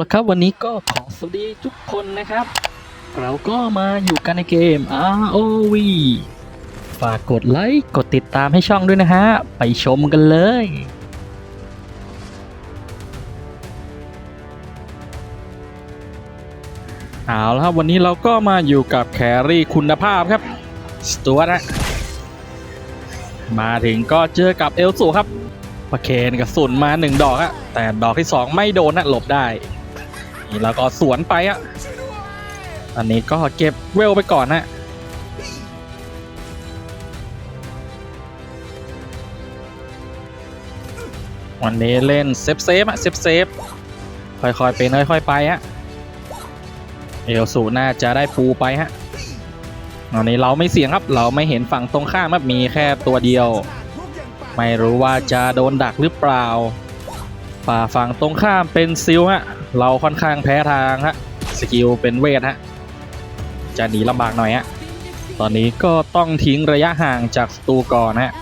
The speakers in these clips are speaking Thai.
ละครับวันนี้ก็ขอสวัสดีทุกคนนะครับ เราก็มาอยู่กันในเกม ROV ฝากกดไลค์กดติดตามให้ช่องด้วยนะฮะ ไปชมกันเลยเอาละครับวันนี้เราก็มาอยู่กับแครี่คุณภาพครับสตูวนะมาถึงก็เจอกับเอลสูครับประเคนกระสุนมาหนึ่งดอกอะแต่ดอกที่สองไม่โดนนะหลบได้ นี่แล้วก็สวนไปอะอันนี้ก็เก็บเวลไปก่อนนะวันนี้เล่นเซฟเซฟอะเซฟเซฟค่อยๆเป็นค่อยๆไปฮะเอลสูน่าจะได้ปูไปฮะตอนนี้เราไม่เสี่ยงครับ เราไม่เห็นฝั่งตรงข้ามครับมีแค่ตัวเดียว ไม่รู้ว่าจะโดนดักหรือเปล่า ป่าฝั่งตรงข้ามเป็นซิลฮะ เราค่อนข้างแพ้ทางฮะสกิลเป็นเวทฮะจะหนีลำบากหน่อยฮะตอนนี้ก็ต้องทิ้งระยะห่างจากศัตรูก่อนฮะ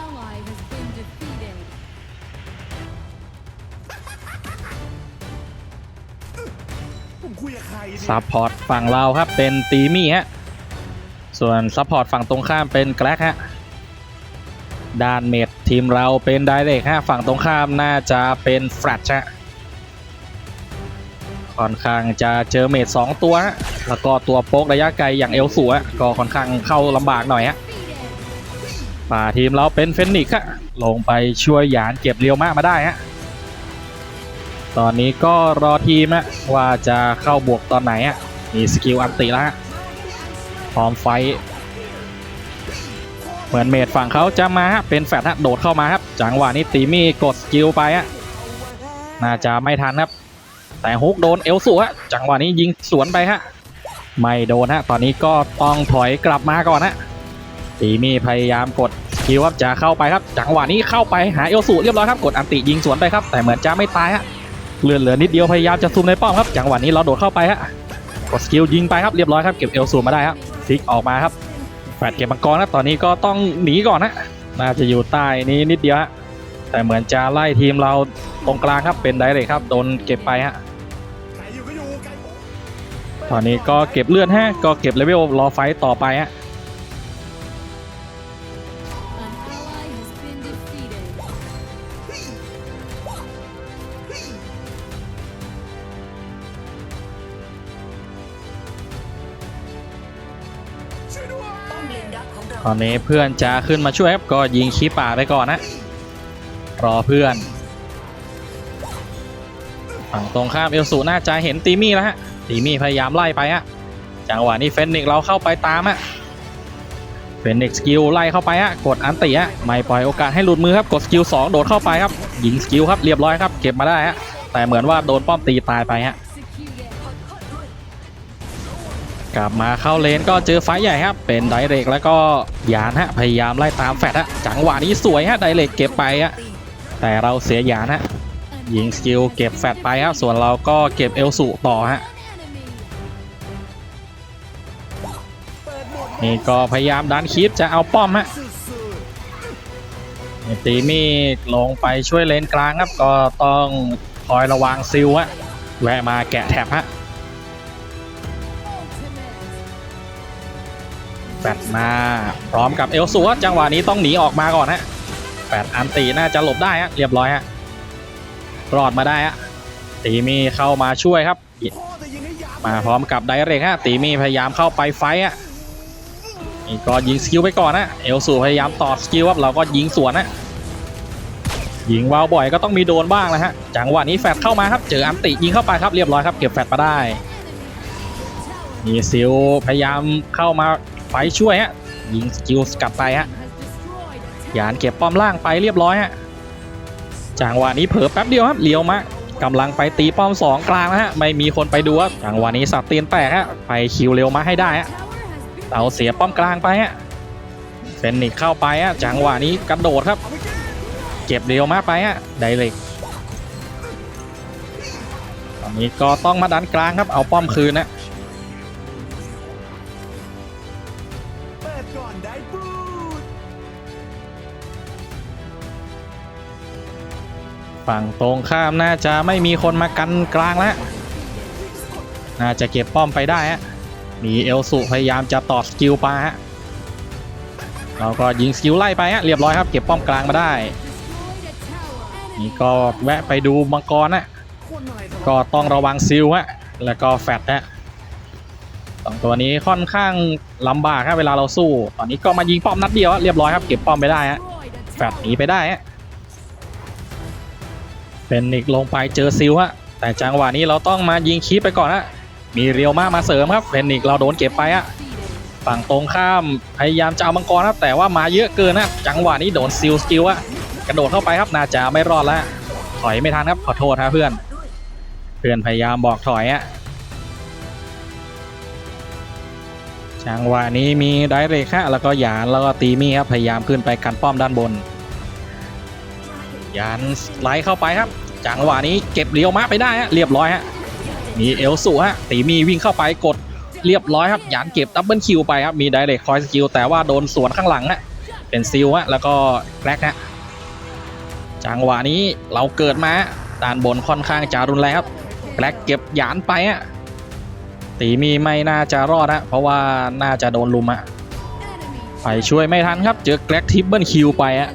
ซัพพอร์ตฝั่งเราครับเป็นตีมี่ฮะส่วนซัพพอร์ตฝั่งตรงข้ามเป็นแกลกฮะด้านเมดทีมเราเป็นไดเรกฮะฝั่งตรงข้ามน่าจะเป็นแฟลชฮะ ค่อนข้างจะเจอเมดสองตัวฮะแล้วก็ตัวโป๊กระยะไกลอย่างเอลสูฮะก็ค่อนข้างเข้าลำบากหน่อยฮะป่าทีมเราเป็นเฟนนิกซ์ฮะลงไปช่วยหยานเก็บเรียวมากมาได้ฮะตอนนี้ก็รอทีมฮะว่าจะเข้าบวกตอนไหนฮะมีสกิลอันติแล้วฮะพร้อมไฟเหมือนเมดฝั่งเขาจะมาฮะเป็นแฟดฮะโดดเข้ามาครับจังหวะนี้ตีมี่กดสกิลไปฮะน่าจะไม่ทันครับ แต่ฮุกโดนเอลสูฮะจังหวะนี้ยิงสวนไปฮะไม่โดนฮะตอนนี้ก็ต้องถอยกลับมาก่อนฮะตีมี่พยายามกดสกิลครับจะเข้าไปครับ จังหวะนี้เข้าไปหาเอลสูเรียบร้อยครับกดอันติยิงสวนไปครับ แต่เหมือนจะไม่ตายฮะเลือดเหลือนิดเดียวพยายามจะซูมในป้อมครับ จังหวะนี้เราโดดเข้าไปฮะกดสกิลยิงไปครับเรียบร้อยครับเก็บเอลสูมาได้ครับฟลิกออกมาครับแฟดเก็บมังกรครับตอนนี้ก็ต้องหนีก่อนนะน่าจะอยู่ใต้นี้นิดเดียวฮะแต่เหมือนจะไล่ทีมเราตรงกลางครับเป็นไดเรกครับโดนเก็บไปฮะ ตอนนี้ก็เก็บเลือดฮะ ก็เก็บเลเวลรอไฟต์ต่อไปฮะตอนนี้เพื่อนจะขึ้นมาช่วยครับก็ยิงขี้ป่าไปก่อนนะ รอเพื่อน ฝั่งตรงข้ามเอลสูน่าจะเห็นตีมี่แล้วฮะ ตีมี่พยายามไล่ไปฮะจังหวะนี้เฟนนิกเราเข้าไปตามฮะเฟนนิกสกิลไล่เข้าไปฮะกดอันติฮะไม่ปล่อยโอกาสให้หลุดมือครับกดสกิล2โดดเข้าไปครับยิงสกิลครับเรียบร้อยครับเก็บมาได้ฮะแต่เหมือนว่าโดนป้อมตีตายไปฮะกลับมาเข้าเลนก็เจอไฟใหญ่ครับเป็นไดเรกแล้วก็ยานฮะพยายามไล่ตามแฟดฮะจังหวะนี้สวยฮะไดเรกเก็บไปฮะแต่เราเสียยานฮะยิงสกิลเก็บแฟดไปครับส่วนเราก็เก็บเอลสูต่อฮะ นี่ก็พยายามดันคีปจะเอาป้อมฮะตีมี่ลงไปช่วยเลนกลางครับก็ต้องคอยระวังซิลฮะแวะมาแกะแท็บฮะแฟดมาพร้อมกับเอลสูฮะจังหวะนี้ต้องหนีออกมาก่อนฮะแฟดอันตีน่าจะหลบได้ฮะเรียบร้อยฮะรอดมาได้ฮะตีมีเข้ามาช่วยครับ มาพร้อมกับไดเรกฮะตีมีพยายามเข้าไปไฟฮะ นี่ก็ยิงสกิลไปก่อนนะเอลสูพยายามต่อสกิลครับเราก็ยิงสวนนะยิงวาวบ่อยก็ต้องมีโดนบ้างนะฮะจังหวะนี้แฟดเข้ามาครับเจออันติยิงเข้าไปครับเรียบร้อยครับเก็บแฟดมาได้มีซิลพยายามเข้ามาไฟช่วยฮะยิงสกิลสกัดไปฮะยานเก็บป้อมล่างไปเรียบร้อยฮะจังหวะนี้เผลอแป๊บเดียวครับเลี้ยวมากำลังไปตีป้อมสองกลางนะฮะไม่มีคนไปดูจังหวะนี้สับตีนแตกฮะไปคิวเร็วมาให้ได้ฮะ เราเสียป้อมกลางไปฮะเฟนนิกเข้าไปฮะจังหวะนี้กระโดดครับ เก็บเร็วมากไปฮะไดเรกตอนนี้ก็ต้องมาดันกลางครับเอาป้อมคืนนะฝั่งตรงข้ามน่าจะไม่มีคนมากันกลางแล้ว น่าจะเก็บป้อมไปได้ฮะ มีเอลสุพยายามจะต่อสกิลไปฮะเราก็ยิงสกิลไล่ไปฮะเรียบร้อยครับเก็บป้อมกลางมาได้ นี่ก็แวะไปดูมังกรนะคนอะก็ต้องระวังซิลฮะแล้วก็แฟดฮะสองตัวนี้ค่อนข้างลำบากครับเวลาเราสู้ ตอนนี้ก็มายิงป้อมนัดเดียวฮะเรียบร้อยครับเก็บป้อมไปได้ฮะแฟดหนีไปได้ฮะเป็นนิกลงไปเจอซิลฮะแต่จังหวะนี้เราต้องมายิงคีปไปก่อนฮะ มีเรียวมามาเสริมครับเป็นนิกเราโดนเก็บไปฮะฝั่งตรงข้ามพยายามจะเอามังกรครับแต่ว่ามาเยอะเกินนะจังหวะนี้โดนซิลสกิลอะกระโดดเข้าไปครับน่าจะไม่รอดแล้วถอยไม่ทันครับขอโทษครับเพื่อน เพื่อนพยายามบอกถอยอะจังหวะนี้มีไดเรกฮะแล้วก็หยานแล้วก็ตีมี่ครับพยายามขึ้นไปกันป้อมด้านบนหยานไล่เข้าไปครับ จังหวะนี้เก็บเลียวมะไปได้ฮะเรียบร้อยฮะ มีเอลสูฮะตีมีวิ่งเข้าไปกดเรียบร้อยครับหยานเก็บดับเบิลคิวไปครับมีไดเรกคอยสกิลแต่ว่าโดนสวนข้างหลังฮะเป็นซิลฮะแล้วก็แกร็กฮะจังหวะนี้เราเกิดมาฮะด้านบนค่อนข้างจะรุนแรงครับแกร็กเก็บหยานไปฮะตีมีไม่น่าจะรอดฮะเพราะว่าน่าจะโดนลุมฮะไปช่วยไม่ทันครับเจอแกร็กทิปเบิลคิวไปฮะ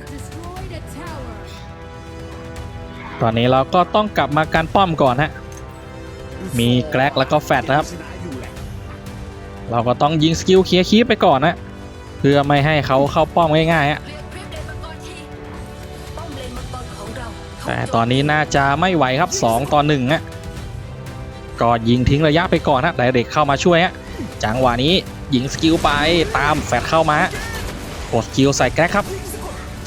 ตอนนี้เราก็ต้องกลับมาการป้อมก่อนฮะ มีแกร็กแล้วก็แฟดครับ เราก็ต้องยิงสกิลเคลียร์คีไปก่อนนะ เพื่อไม่ให้เขาเข้าป้อมง่ายๆฮะแต่ตอนนี้น่าจะไม่ไหวครับ 2 ต่อ1ฮะก็ยิงทิ้งระยะไปก่อนฮะไดเรกเข้ามาช่วยฮะจังหวะนี้ยิงสกิลไปตามแฟดเข้ามากดสกิลใส่แกร็กครับ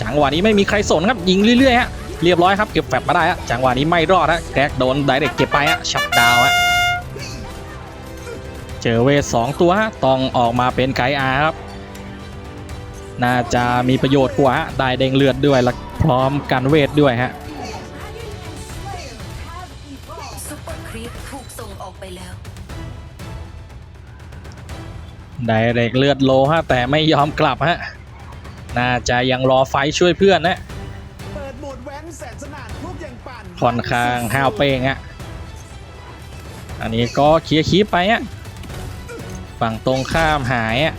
จังหวะนี้ไม่มีใครสนครับยิงเรื่อยๆฮะ เรียบร้อยครับเก็บแฟดมาได้ฮะจังหวะนี้ไม่รอดฮะแกร็กโดนไดเรกเก็บไปฮะชัดดาวน์ฮะเจอเวทสองตัวฮะต้องออกมาเป็นไกด์อาร์ครับน่าจะมีประโยชน์กว่าฮะได้เด้งเลือดด้วยและพร้อมกันเวทด้วยฮะซุปเปอร์ครีปถูกส่งออกไปแล้ว ไดเรกเลือดโลฮะแต่ไม่ยอมกลับฮะน่าจะยังรอไฟท์ช่วยเพื่อนนะเปิด โหมดแว้นแสนสนานพวกอย่างปั่นค่อนข้างห้าวเป้งฮะอันนี้ก็เคลียร์คีปไปฮะฝั่งตรงข้ามหายฮะ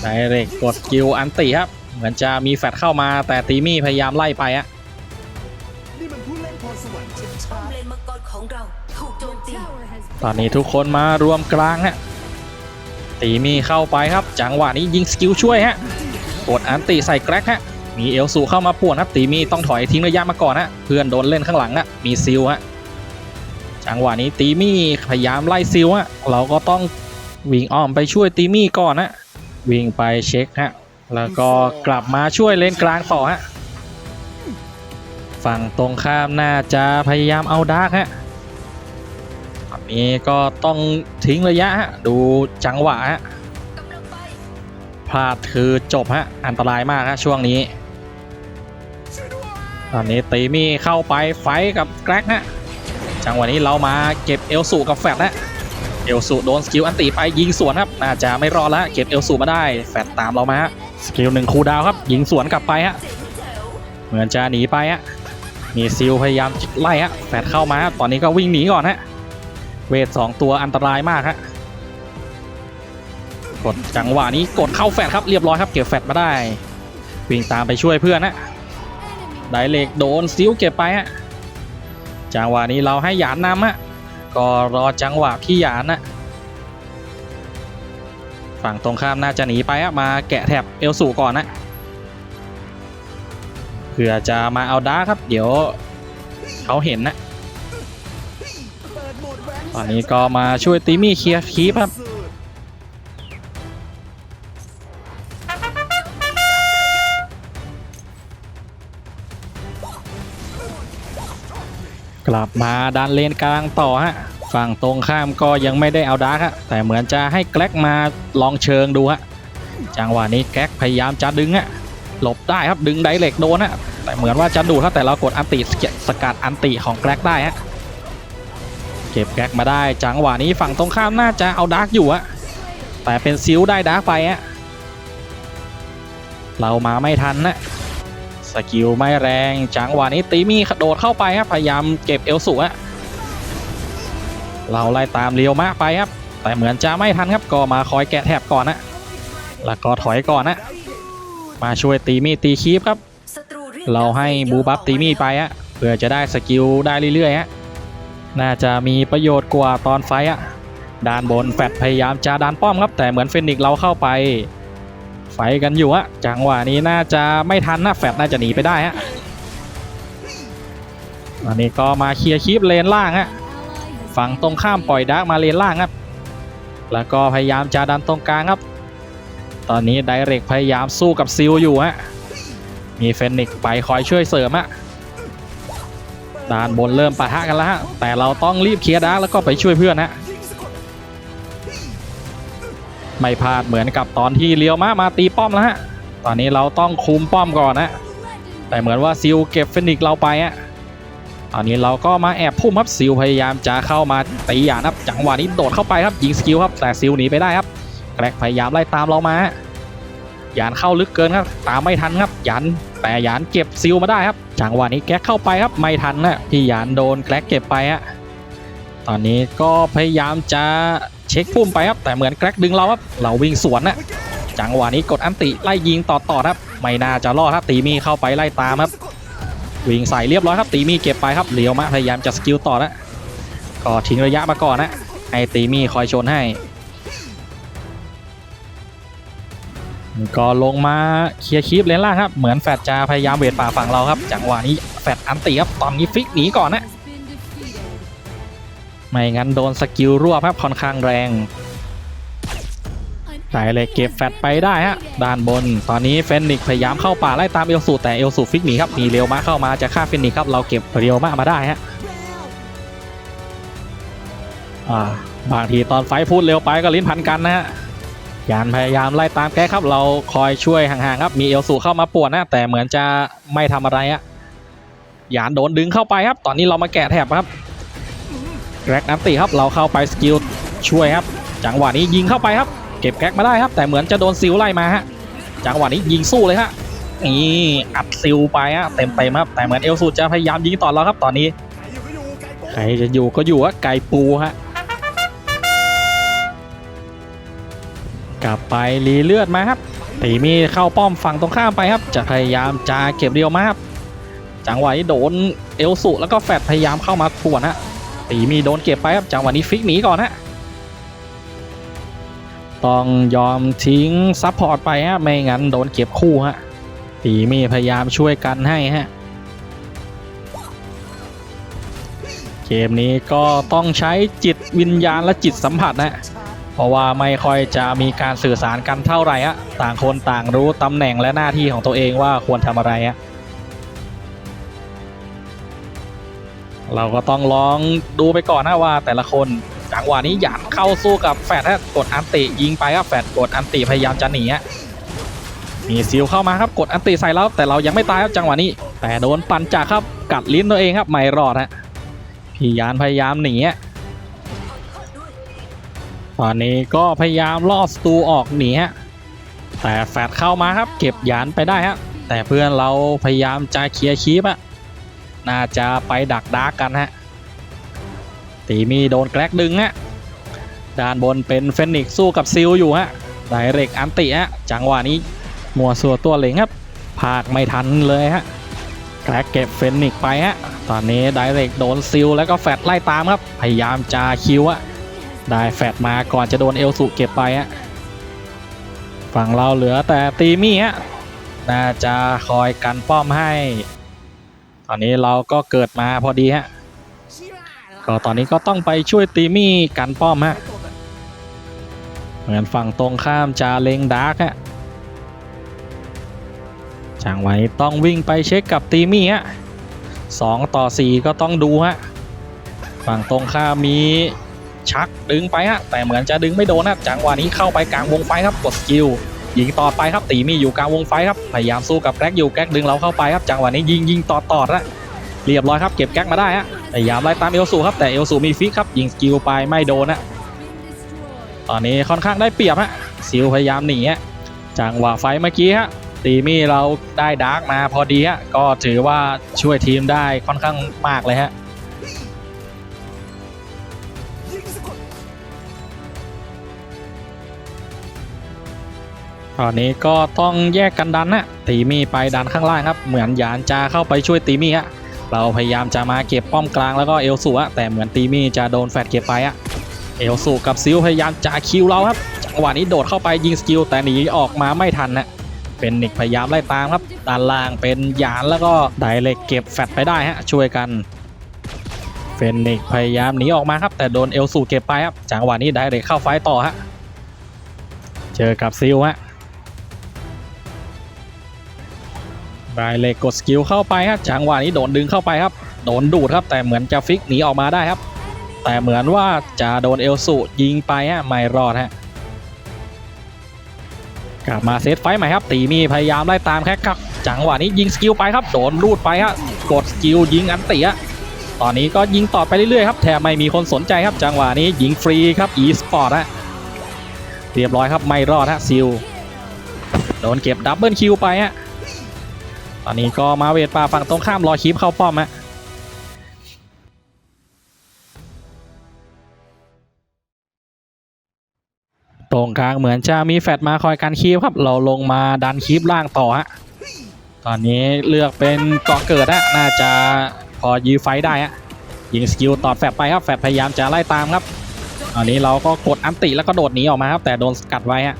ไดเรกกดสกิลอันติครับ เหมือนจะมีแฟดเข้ามาแต่ตีมี่พยายามไล่ไปฮะนี่มันผู้เล่นพรสวรรค์ชัป้อมดเลนมังกรของเราถูกโจม Your ตี tower has ตอนนี้ทุกคนมารวมกลางฮะตีมีเข้าไปครับ จังหวะนี้ยิงสกิลช่วยฮะกดอันติใส่แกร็กฮะ มีเอลสูเข้ามาป่วนครับตีมีต้องถอยทิ้งระยะมาก่อนฮะเพื่อนโดนเล่นข้างหลังฮะมีซิลฮะจังหวะนี้ตีมี่พยายามไล่ซิลฮะเราก็ต้องวิ่งอ้อมไปช่วยตีมี่ก่อนฮะวิ่งไปเช็คฮะแล้วก็กลับมาช่วยเลนกลางต่อฮะฝั่งตรงข้ามน่าจะพยายามเอาดาร์กฮะตอนนี้ก็ต้องทิ้งระยะฮะดูจังหวะฮะพลาดคือจบฮะอันตรายมากฮะช่วงนี้ ตอนนี้ตีมี่เข้าไปไฟกับแกร็กฮะจังหวะนี้เรามาเก็บเอลสูกับแฟดนะเอลสูโดนสกิลอันติไปยิงสวนครับน่าจะไม่รอดแล้วเก็บเอลสูมาได้แฟดตามเรามาฮะสกิลหนึ่งคูดาวครับยิงสวนกลับไปฮะเหมือนจะหนีไปฮะมีซิลพยายามไล่ฮะแฟดเข้ามาฮะตอนนี้ก็วิ่งหนีก่อนฮะเวทสองตัวอันตรายมากฮะกดจังหวะนี้กดเข้าแฟดครับเรียบร้อยครับเก็บแฟดมาได้ วิ่งตามไปช่วยเพื่อนฮะ ไดเรกโดนซิลเก็บไปฮะจังหวะนี้เราให้หยานนำฮะก็รอจังหวะพี่หยานนะฝั่งตรงข้ามน่าจะหนีไปฮะมาแกะแถบเอลสูก่อนนะเพื่อจะมาเอาดาร์คครับ เดี๋ยวเขาเห็นนะ ตอนนี้ก็มาช่วยตีมี่เคลียร์คีปครับ กลับมาดันเลนกลางต่อฮะฝั่งตรงข้ามก็ยังไม่ได้เอาดาร์คฮะแต่เหมือนจะให้แกล็กมาลองเชิงดูฮะจังหวะนี้แกล็กพยายามจะดึงฮะหลบได้ครับดึงไดเรกโดนฮะแต่เหมือนว่าจะดูดครับแต่เรากดอันติสกัดอันติของแกล็กได้ฮะเก็บแกล็กมาได้ จังหวะนี้ฝั่งตรงข้ามน่าจะเอาดาร์กอยู่ฮะแต่เป็นซิลได้ดาร์กไปฮะเรามาไม่ทันนะ สกิลไม่แรงจังหวะนี้ตีมี่โดดเข้าไปครับพยายามเก็บเอลสูฮะเราไล่ตามเรียวมะไปครับ แต่เหมือนจะไม่ทันครับก็มาคอยแกะแถบก่อนนะแล้วก็ถอยก่อนนะมาช่วยตีมีตีคีบครับ เราให้บูบัฟตีมีไปอะเพื่อจะได้สกิลได้เรื่อยๆฮะน่าจะมีประโยชน์กว่าตอนไฟอะด้านบนแฟดพยายามจะดันป้อมครับแต่เหมือนเฟนิกซ์เราเข้าไป ไฟกันอยู่อะจังหวะนี้น่าจะไม่ทันนะแฟดน่าจะหนีไปได้ฮะอันนี้ก็มาเคลียร์คีปเลนล่างฮะฝั่งตรงข้ามปล่อยดาร์กมาเลนล่างครับแล้วก็พยายามจะดันตรงกลางครับ ตอนนี้ไดเรกพยายามสู้กับซิลอยู่ฮะมีเฟนิกไปคอยช่วยเสริมอะด้านบนเริ่มปะทะกันแล้วฮะแต่เราต้องรีบเคลียร์ดาร์กแล้วก็ไปช่วยเพื่อนฮะ ไม่พลาดเหมือนกับตอนที่เลี้ยวมามาตีป้อมแล้วฮะ ตอนนี้เราต้องคุมป้อมก่อนนะ แต่เหมือนว่าซิลเก็บเฟนิกซ์เราไปอะตอนนี้เราก็มาแอบพุ่มครับซิลพยายามจะเข้ามาตีหยานครับ จังหวะนี้โดดเข้าไปครับยิงสกิลครับแต่ซิลหนีไปได้ครับแกรกพยายามไล่ตามเรามาหยานเข้าลึกเกินครับ ตามไม่ทันครับหยานแต่หยานเก็บซิลมาได้ครับ จังหวะนี้แก๊กเข้าไปครับไม่ทันนะพี่หยานโดนแกรกเก็บไปฮะตอนนี้ก็พยายามจะ เช็คพุ่มไปครับแต่เหมือนแกรกดึงเราครับเราวิ่งสวนนะจังหวะนี้กดอันติไล่ยิงต่อต่อครับ ไม่น่าจะรอดครับตีมีเข้าไปไล่ตามครับ วิ่งใส่เรียบร้อยครับ ตีมีเก็บไปครับเหลียวมาพยายามจะสกิลต่อนะก็ทิ้งระยะมาก่อนนะให้ตีมีคอยชนให้ก็ลงมาเคลียร์คีปเลนล่างครับ เหมือนแฟดจะพยายามเวทป่าฝั่งเราครับ จังหวะนี้แฟดอันติครับตอนนี้ฟิกหนีก่อนนะ ไม่งั้นโดนสกิลรั่วครับค่อนข้างแรงไดเลยเก็บแฟดไปได้ฮะด้านบน ตอนนี้เฟนนิกพยายามเข้าป่าไล่ตามเอลสูแต่เอลสูฟิกหนีครับมีเรียวมาเข้ามาจะฆ่าเฟนนิกครับเราเก็บเรียวมามาได้ฮะบางทีตอนไฟพูดเร็วไปก็ลิ้นพันกันนะฮะยานพยายามไล่ตามแกครับเราคอยช่วยห่างๆครับมีเอลสูเข้ามาป่วนนะแต่เหมือนจะไม่ทำอะไรอะยานโดนดึงเข้าไปครับ ตอนนี้เรามาแกะแถบครับ แกรกนันติครับเราเข้าไปสกิลช่วยครับ จังหวะนี้ยิงเข้าไปครับ เก็บแกรกมาได้ครับ แต่เหมือนจะโดนซิลไล่มาฮะจังหวะนี้ยิงสู้เลยฮะนี่อัดซิลไปฮะเต็มเต็มครับแต่เหมือนเอลสูจะพยายามยิงต่อเราครับตอนนี้ใครจะอยู่ก็อยู่ฮะไก่ปูฮะกลับไปรีเลือดมาครับตีมีเข้าป้อมฝั่งตรงข้ามไปครับ จะพยายามจะเก็บเรียวมาครับจังหวะนี้โดนเอลสุแล้วก็แฟดพยายามเข้ามาป่วนฮะ ตีมีโดนเก็บไปครับจังหวะนี้ฟิกหนีก่อนฮะต้องยอมทิ้งซัพพอร์ตไปฮะไม่งั้นโดนเก็บคู่ฮะตีมีพยายามช่วยกันให้ฮะเกมนี้ก็ต้องใช้จิตวิญญาณและจิตสัมผัสนะเพราะว่าไม่ค่อยจะมีการสื่อสารกันเท่าไหร่อะต่างคนต่างรู้ตำแหน่งและหน้าที่ของตัวเองว่าควรทำอะไรอะ เราก็ต้องลองดูไปก่อนนะว่าแต่ละคนจังหวะนี้หยานเข้าสู้กับแฟดฮะกดอันติยิงไปครับแฟดกดอันติพยายามจะหนีอะมีซิลเข้ามาครับกดอันติใส่แล้วแต่เรายังไม่ตายครับจังหวะนี้ แต่โดนปันจากครับกัดลิ้นตัวเองครับไม่รอดฮะพี่ยานพยายามหนีอะตอนนี้ก็พยายามล่อสตูออกหนีฮะแต่แฟดเข้ามาครับ เก็บยานไปได้ฮะแต่เพื่อนเราพยายามจะเคลียร์คีปอะ น่าจะไปดักดาร์กกันฮะ ตีมีโดนแกลกดึงฮะ ด้านบนเป็นเฟนิกสู้กับซิลอยู่ฮะ ไดเรกอันติฮะ จังหวะนี้มัวสัวตัวเหลงครับพากไม่ทันเลยฮะแกลกเก็บเฟนิกไปฮะ ตอนนี้ไดเรกโดนซิลแล้วก็แฟดไล่ตามครับ พยายามจะคิวอะได้แฟดมาก่อนจะโดนเอลสุเก็บไปฮะ ฝั่งเราเหลือแต่ตีมี่ฮะ น่าจะคอยกันป้อมให้ อนนี้เราก็เกิดมาพอดีฮะก็ตอนนี้ก็ต้องไปช่วยตีมี่กันป้อมฮะเหมือนฝั่งตรงข้ามจะเลงดาร์กฮะจังไว้ต้องวิ่งไปเช็คกับตีมี่ฮะสองต่อสี่ก็ต้องดูฮะฝั่งตรงข้ามมีชักดึงไปฮะแต่เหมือนจะดึงไม่โดนนะจังหวะนี้เข้าไปกลางวงไฟครับกดสกิล ยิงต่อไปครับตีมีอยู่กลางวงไฟครับพยายามสู้กับแกร็กอยู่แกร็กดึงเราเข้าไปครับจังหวะนี้ยิงยิงต่อต่อละเรียบร้อยครับเก็บแกร็กมาได้ฮะพยายามไล่ตามเอลสูครับแต่เอลสูมีฟิกครับยิงสกิลไปไม่โดนนะตอนนี้ค่อนข้างได้เปรียบฮะซิลพยายามหนีฮะจังหวะไฟเมื่อกี้ฮะตีมีเราได้ดาร์กมาพอดีฮะก็ถือว่าช่วยทีมได้ค่อนข้างมากเลยฮะ ตอนนี้ก็ต้องแยกกันดันนะตีมี่ไปดันข้างล่างครับ เหมือนหยานจะเข้าไปช่วยตีมี่ฮะเราพยายามจะมาเก็บป้อมกลางแล้วก็เอลสูอะแต่เหมือนตีมี่จะโดนแฟดเก็บไปอะเอลสูกับซิลพยายามจะคิวเราครับจังหวะนี้โดดเข้าไปยิงสกิลแต่หนีออกมาไม่ทันนะเป็นนิกพยายามไล่ตามครับด้านล่างเป็นหยานแล้วก็ไดเล็กเก็บแฟดไปได้ฮะช่วยกันเฟนนิกพยายามหนีออกมาครับแต่โดนเอลสูเก็บไปครับจังหวะนี้ไดเรกเข้าไฟต่อฮะเจอกับซิลฮะ ได้เรกกดสกิลเข้าไปครับจังหวะนี้โดนดึงเข้าไปครับ โดนดูดครับ แต่เหมือนจะฟิกหนีออกมาได้ครับ แต่เหมือนว่าจะโดนเอลสูยิงไปฮะไม่รอดฮะกลับมาเซตไฟใหม่ครับ ตีมีพยายามไล่ตามแค่ครับ จังหวะนี้ยิงสกิลไปครับ โดนลูดไปฮะกดสกิลยิงอันติฮะตอนนี้ก็ยิงต่อไปเรื่อยๆครับแทบไม่มีคนสนใจครับ จังหวะนี้ยิงฟรีครับ e สปอร์ตฮะเรียบร้อยครับไม่รอดฮะซิลโดนเก็บดับเบิลคิวไปฮะ อนนี้ก็มาเวทป่าฝั่งตรงข้ามรอคีปเข้าป้อมฮะตรงกลางเหมือนจะมีแฟดมาคอยกันคีปครับ เราลงมาดันคีปล่างต่อฮะตอนนี้เลือกเป็นเกาะเกิดฮะน่าจะพอยื้อไฟได้ฮะยิงสกิลตอดแฟดไปครับแฟดพยายามจะไล่ตามครับตอนนี้เราก็กดอันติแล้วก็โดดหนีออกมาครับแต่โดนสกัดไว้ฮะ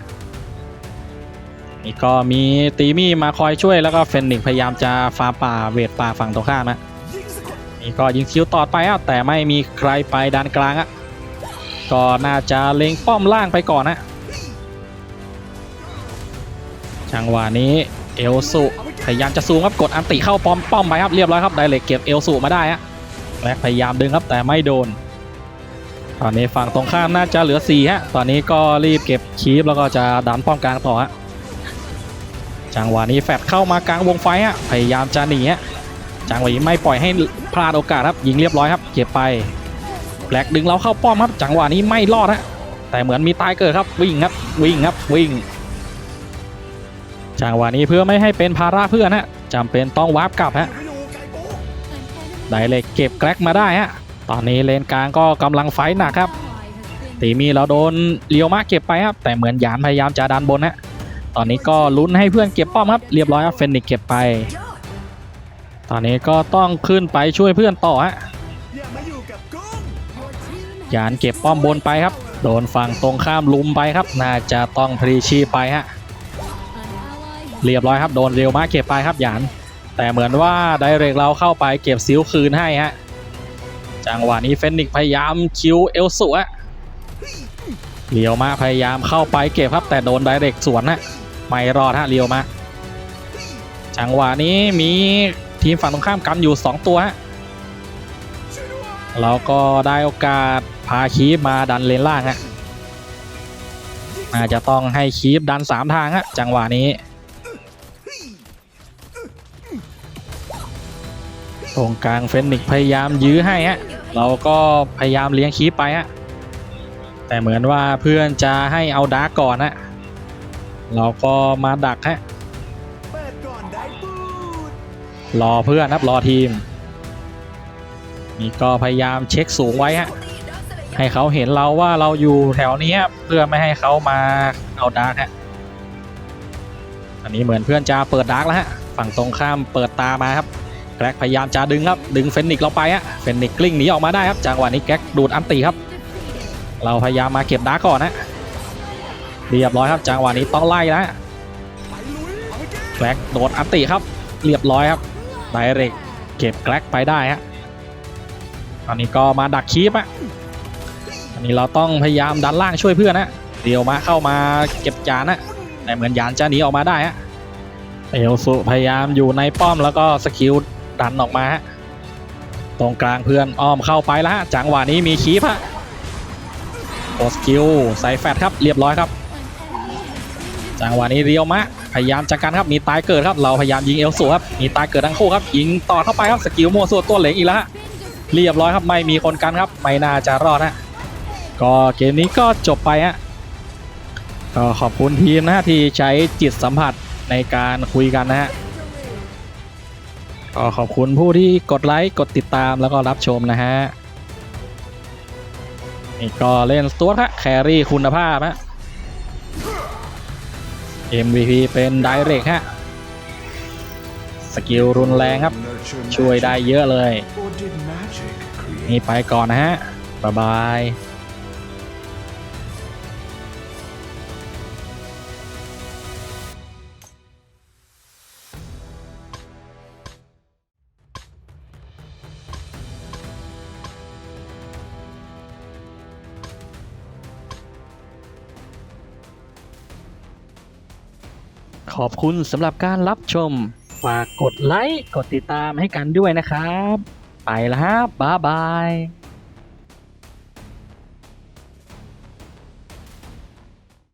นี่ก็มีตีมี่มาคอยช่วยแล้วก็เฟนนิกพยายามจะฟาป่าเวทป่าฝั่งตรงข้ามฮะนี่ก็ยิงสกิลตอไปครับแต่ไม่มีใครไปด้านกลางอะก็น่าจะเล็งป้อมล่างไปก่อนนะจังหวะนี้เอลสุพยายามจะซูมครับกดอันติเข้าป้อมป้อมไปครับเรียบร้อยครับไดเรกเก็บเอลสุมาได้ฮะแม็กพยายามดึงครับแต่ไม่โดน ตอนนี้ฝั่งตรงข้ามน่าจะเหลือ4ฮะตอนนี้ก็รีบเก็บคีปแล้วก็จะดันป้อมกลางต่อฮะ จังหวะนี้แฟดเข้ามากลางวงไฟฮะพยายามจะหนีฮะจังหวะนี้ไม่ปล่อยให้พลาดโอกาสครับยิงเรียบร้อยครับเก็บไปแบล็กดึงเราเข้าป้อมครับจังหวะนี้ไม่รอดฮะแต่เหมือนมีตายเกิดครับวิ่งครับวิ่งครับวิ่ง จังหวะนี้เพื่อไม่ให้เป็นภาระเพื่อนฮะจำเป็นต้องวาร์ปกลับฮะไดูไก่ปู An enemy ไดเล็กเก็บแกร็กมาได้ฮะตอนนี้เลนกลางก็กำลังไฟหนักครับตีมีเราโดนเลียวมาเก็บไปครับแต่เหมือนยานพยายามจะดันบนฮะ ตอนนี้ก็ลุ้นให้เพื่อนเก็บป้อมครับเรียบร้อยครับเฟนนิกเก็บไป ตอนนี้ก็ต้องขึ้นไปช่วยเพื่อนต่อฮะยามาอยู่กับกุ้ง your team หยานเก็บป้อมบนไปครับ โดนฝั่งตรงข้ามลุมไปครับ น่าจะต้องพรีชีพไปฮะเรียบร้อยครับโดนเรียวมาเก็บไปครับหยาน แต่เหมือนว่าไดเรกเราเข้าไปเก็บซิลคืนให้ฮะจังหวะนี้เฟนนิกพยายามคิวเอลสุฮะเรียวมาพยายามเข้าไปเก็บครับแต่โดนไดเรกสวนฮะ ไม่รอดฮะเรียวมา จังหวะนี้มีทีมฝั่งตรงข้ามกันอยู่ 2 ตัวฮะช่วยด้วยเราก็ได้โอกาสพาคีปมาดันเลนล่างฮะอาจจะต้องให้คีปดัน 3 ทางฮะจังหวะนี้ ตรงกลางเฟนนิกซ์พยายามยื้อให้ฮะเราก็พยายามเลี้ยงคีปไปฮะแต่เหมือนว่าเพื่อนจะให้เอาดาร์กก่อนฮะ เราก็มาดักฮะรอเพื่อนครับรอทีม นี่ก็พยายามเช็คสูงไว้ฮะให้เขาเห็นเราว่าเราอยู่แถวนี้ครับเพื่อไม่ให้เขามาเอาดาร์กฮะอันนี้เหมือนเพื่อนจะเปิดดาร์กแล้วฮะฝั่งตรงข้ามเปิดตามาครับแกร็กพยายามจะดึงครับดึงเฟนนิกเราไปฮะเฟนนิกกลิ้งหนีออกมาได้ครับจังหวะนี้แกร็กดูดอันตีครับ เราพยายามมาเก็บดาร์กก่อนนะ เรียบร้อยครับจังหวะนี้ต้องไล่นะฮะไปลุยเอาไปแก้แกร็กโดดอันติครับเรียบร้อยครับไดเรกเก็บแกร็กไปได้ฮะตอนนี้ก็มาดักคีปอะอันนี้เราต้องพยายามดันล่างช่วยเพื่อนนะเดียวมาเข้ามาเก็บจานนะแต่เหมือนยานจะหนีออกมาได้ฮะเอลสุพยายามอยู่ในป้อมแล้วก็สกิลดันออกมาฮะตรงกลางเพื่อนอ้อมเข้าไปแล้วฮะจังหวะนี้มีคีปฮะกดสกิลใส่แฟตครับเรียบร้อยครับ จังหวะนี้เรียวมะพยายามจัดการครับมีตายเกิดครับเราพยายามยิงเอลสูครับมีตายเกิดทั้งคู่ครับยิงต่อเข้าไปครับสกิลมัวส่วนตัวเหลงอีกแล้วฮะเรียบร้อยครับไม่มีคนกันครับไม่น่าจะรอดฮะก็เกมนี้ก็จบไปฮะก็ขอบคุณทีมนะฮะที่ใช้จิตสัมผัสในการคุยกันนะฮะก็ขอบคุณผู้ที่กดไลค์กดติดตามแล้วก็รับชมนะฮะนี่ก็เล่นสตัวฮะแครี่คุณภาพฮะ MVP เป็นไดเรกฮะ สกิลรุนแรงครับ ช่วยได้เยอะเลย Or did magic create นี่ไปก่อนนะฮะ บ๊ายบาย อบคุณสำหรับการรับชม ฝากกดไลค์ กดติดตามให้กันด้วยนะครับ ไปแล้วฮะบ๊ายบาย